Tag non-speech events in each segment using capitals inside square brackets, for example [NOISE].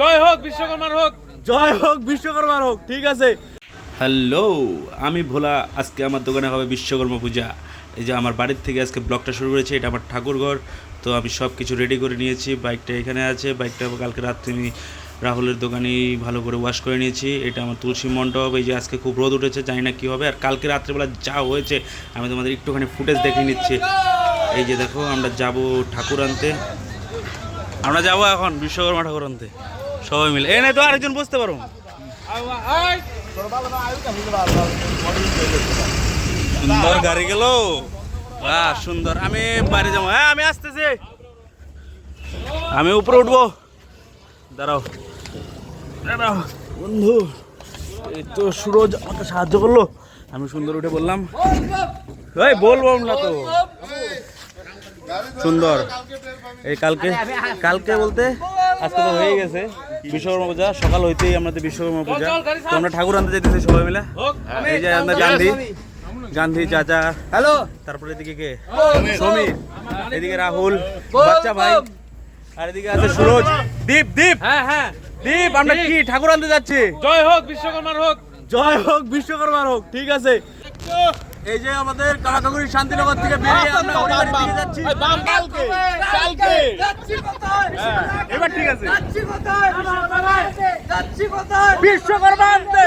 জয় হোক বিশ্বকর্মার হোক। জয় হোক বিশ্বকর্মার হোক ঠিক আছে। হ্যালো আমি ভোলা আজকে আমার দোকানে হবে বিশ্বকর্মা পূজা। এই যে আমার বাড়ির থেকে আজকে ব্লগটা শুরু করেছি এটা আমার ঠাকুরঘর। তো আমি সব কিছু রেডি করে নিয়েছি বাইকটা এখানে আছে। বাইকটা কালকে রাত্রে আমি রাহুলের দোকানেই ভালো করে ওয়াশ করে নিয়েছি। এটা আমার তুলসী মণ্ডপ এই যে আজকে খুব রোদ উঠেছে জানি না কী হবে। আর কালকে রাত্রেবেলা যা হয়েছে আমি তোমাদের একটুখানি ফুটেজ দেখে নিচ্ছি। এই যে দেখো আমরা যাব ঠাকুর আনতে। আমরা যাব এখন বিশ্বকর্মা ঠাকুর আনতে। সবাই মিলে। এ নাই তো আরেকজন বুঝতে পারো। সুন্দর গাড়ি গেল। সুন্দর। আমি বাইরে যাব। হ্যাঁ আমি আসতেছি। আমি উপরে উঠবো। দাঁড়াও। দাঁড়াও। বন্ধু, এই তো সুরজ আমাকে সাহায্য করল। আমি সুন্দর উঠে বললাম। বলব না তো। সুন্দর। এই কালকে কালকে বলতে আজকে তো হয়ে গেছে বিশ্বকর্মা পূজা। সকাল হইতেই আমাদের বিশ্বকর্মা পূজা। তো আমরা ঠাকুর আনতে যেতেছি সবাই মিলে। এই যে আমাদের গান্ধী গান্ধী চাচা। হ্যালো। তারপরে এদিকে কে? সমীর। এদিকে রাহুল বাচ্চা ভাই। আর এদিকে আছে সুরজ। দীপ দীপ। হ্যাঁ হ্যাঁ। দীপ আমরা কি ঠাকুর আনতে যাচ্ছি? জয় হোক বিশ্বকর্মার হোক। জয় হোক বিশ্বকর্মার হোক। ঠিক আছে। এই যে আমাদের কামাকাগুড়ি শান্তিনগর থেকে বেরিয়ে আমরা হরিবাড়ির দিকে যাচ্ছি। কালকে কালকে হ্যাঁ, এবার ঠিক আছে। বিশ্বকর্মা আনতে।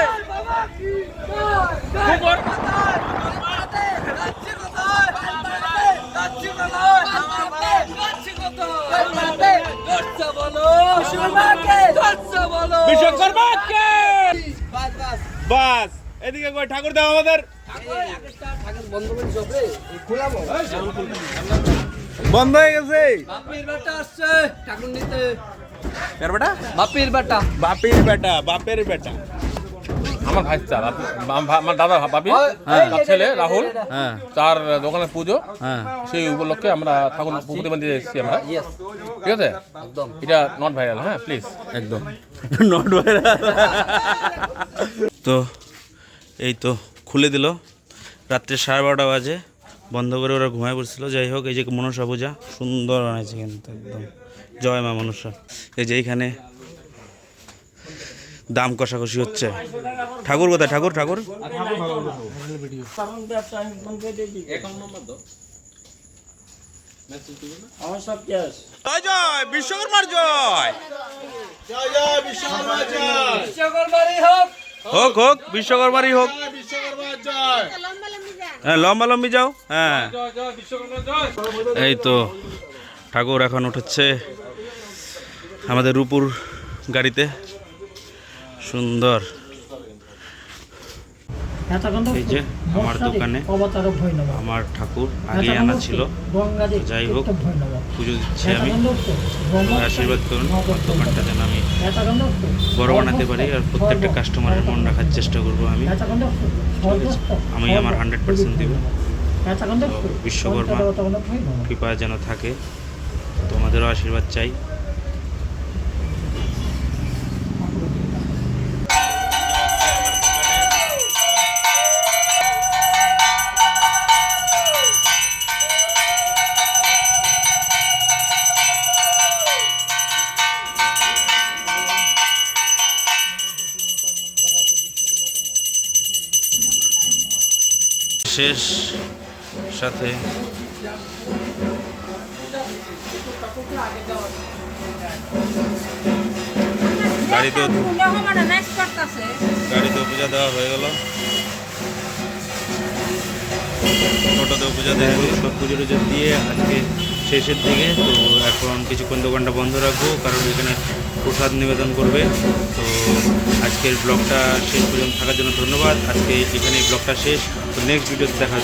বিশ্বকর্মা কে বাস এদিকে কই ঠাকুর দাও আমাদের। বন্ধ হয়ে গেছে। বাপির বেটা আসছে ঠাকুর নিতে। কার বেটা? বাপির বেটা। বাপের বেটা বাপের বেটা। আমার ভাইস্তা বাপি- আমার দাদা বাপি। হ্যাঁ। তার ছেলে রাহুল। হ্যাঁ। তার দোকানে পুজো। হ্যাঁ। সেই উপলক্ষে আমরা ঠাকুর পুকুরে মন্দিরে এসেছি আমরা। ঠিক আছে? এটা নট ভাইরাল হ্যাঁ প্লিজ একদম। [LAUGHS] নট ভাইরাল [LAUGHS] তো এই তো খুলে দিল। রাত্রে সাড়ে বারোটা বাজে। বন্ধ করে ওরা ঘুমায় পড়ছিল। যাই হোক এই যে মনসা পূজা সুন্দর বানাইছে কিন্তু একদম। জয় মা মনসা। এই যে এইখানে দাম কষাকষি হচ্ছে। ঠাকুর কোথায়? ঠাকুর ঠাকুর? জয় বিশ্বকর্মার হোক হোক বিশ্বকর্মারই হোক। হ্যাঁ লম্বা লম্বি যাও। হ্যাঁ। এই তো ঠাকুর এখন উঠেছে আমাদের রূপুর গাড়িতে। সুন্দর। এই যে আমার দোকানে আমার ঠাকুর আগে আনা ছিল। যাই হোক পুজো দিচ্ছি আমি। আশীর্বাদ করুন আমার দোকানটা যেন আমি বড় বানাতে পারি আর প্রত্যেকটা কাস্টমারের মন রাখার চেষ্টা করব আমি। আমি আমার হান্ড্রেড পার্সেন্ট দেবো। বিশ্বকর্মা কৃপা যেন থাকে। তোমাদেরও আশীর্বাদ চাই। শেষ সাথে। গাড়িতেও গাড়িতেও পূজা দেওয়া হয়ে গেল। টোটোতেও পূজা দেওয়া হয়ে গেল। সব পুজো টুজো দিয়ে আজকে শেষের দিকে। তো এখন কিছুক্ষণ দোকানটা বন্ধ রাখব কারণ এখানে প্রসাদ নিবেদন করবে। তো আজকের ব্লগটা শেষ পর্যন্ত থাকার জন্য ধন্যবাদ। আজকে এখানে ব্লগটা শেষ। তো নেক্সট ভিডিওতে দেখা